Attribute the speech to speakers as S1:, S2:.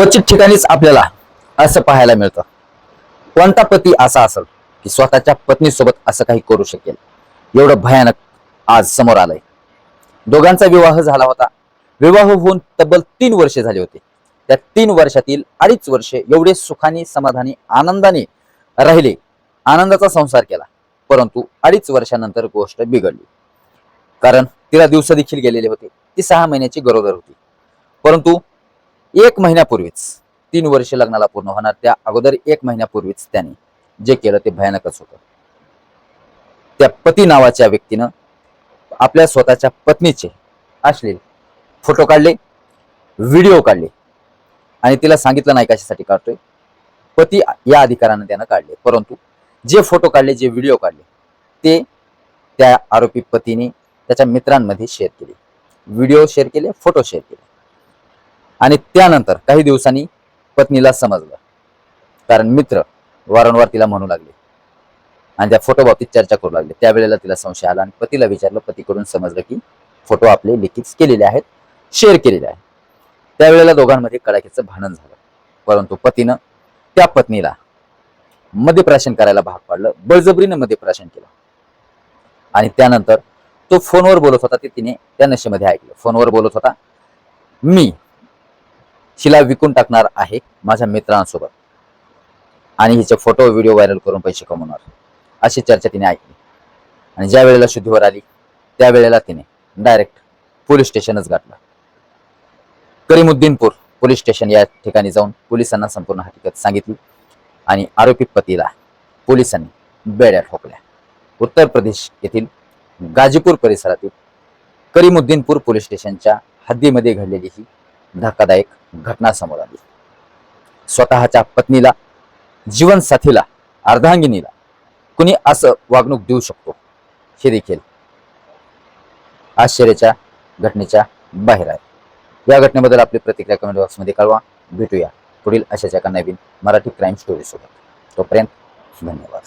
S1: क्वचित ठिकाणीच आपल्याला असं पाहायला मिळतं. कोणता पती असा असेल की स्वतःच्या पत्नीसोबत असं काही करू शकेल? एवढं भयानक आज समोर आलंय. दोघांचा विवाह झाला होता. विवाह होऊन तब्बल तीन वर्षे झाली होती. त्या तीन वर्षातील अडीच वर्षे एवढे सुखाने समाधानी आनंदाने राहिले. आनंदाचा संसार केला. परंतु अडीच वर्षानंतर गोष्ट बिघडली. कारण तिला दिवस देखील गेलेले होते. ती सहा महिन्याची गरोदर होती. परंतु एक महिन्यापूर्वीच तीन वर्षे लग्नाला पूर्ण होणार. त्या अगोदर एक महिन्यापूर्वीच त्याने जे केलं ते भयानकच होतं. त्या पती नावाच्या व्यक्तीनं आपल्या स्वतःच्या पत्नीचे असलेले फोटो काढले व्हिडिओ काढले. आणि तिला सांगितलं नाही कशासाठी काढतोय? पती या अधिकारानं त्यानं काढले. परंतु जे फोटो काढले जे व्हिडिओ काढले ते त्या आरोपी पतीने त्याच्या मित्रांमध्ये शेअर केले. व्हिडिओ शेअर केले फोटो शेअर केले. आणि त्यानंतर काही दिवसांनी पत्नीला समजलं. कारण मित्र वारंवार तिला म्हणू लागले. आणि त्या फोटो बाबतीत चर्चा करू लागले. त्यावेळेला तिला संशय आला आणि पतीला विचारलं. पतीकडून समजलं की फोटो आपले लिखित केलेले आहेत शेअर केलेले आहेत. त्यावेळेला दोघांमध्ये कडाक्याचं भांडण झालं. परंतु पतीनं त्या पत्नीला मध्यप्राशन करायला भाग पाडलं. बळजबरीनं मध्यप्राशन केलं. आणि त्यानंतर तो फोनवर बोलत होता ते तिने त्या नशेमध्ये ऐकलं. फोनवर बोलत होता मी हिला विकून टाकणार आहे माझ्या मित्रांसोबत. आणि हिचे फोटो व्हिडिओ व्हायरल करून पैसे कमवणार. अशी चर्चा तिने ऐकली. आणि ज्या वेळेला शुद्धीवर आली त्यावेळेला तिने डायरेक्ट पोलीस स्टेशनच गाठलं. करीमुद्दीनपूर पोलीस स्टेशन या ठिकाणी जाऊन पोलिसांना संपूर्ण हकीकत सांगितली. आणि आरोपी पतीला पोलिसांनी बेड्या ठोकल्या. उत्तर प्रदेश येथील गाजीपूर परिसरातील करीमुद्दीनपूर पोलीस स्टेशनच्या हद्दीमध्ये घडलेली ही धक्कादायक घटना समोर आली. स्वतःच्या पत्नीला जीवनसाथीला अर्धांगिनीला कुणी असं वागणूक देऊ शकतो हे देखील आश्चर्याच्या घटनेच्या बाहेर आहे. या घटनेबद्दल आपली प्रतिक्रिया कमेंट बॉक्समध्ये कळवा. भेटूया पुढील अशाच एका नवीन मराठी क्राईम स्टोरीसोबत तोपर्यंत धन्यवाद.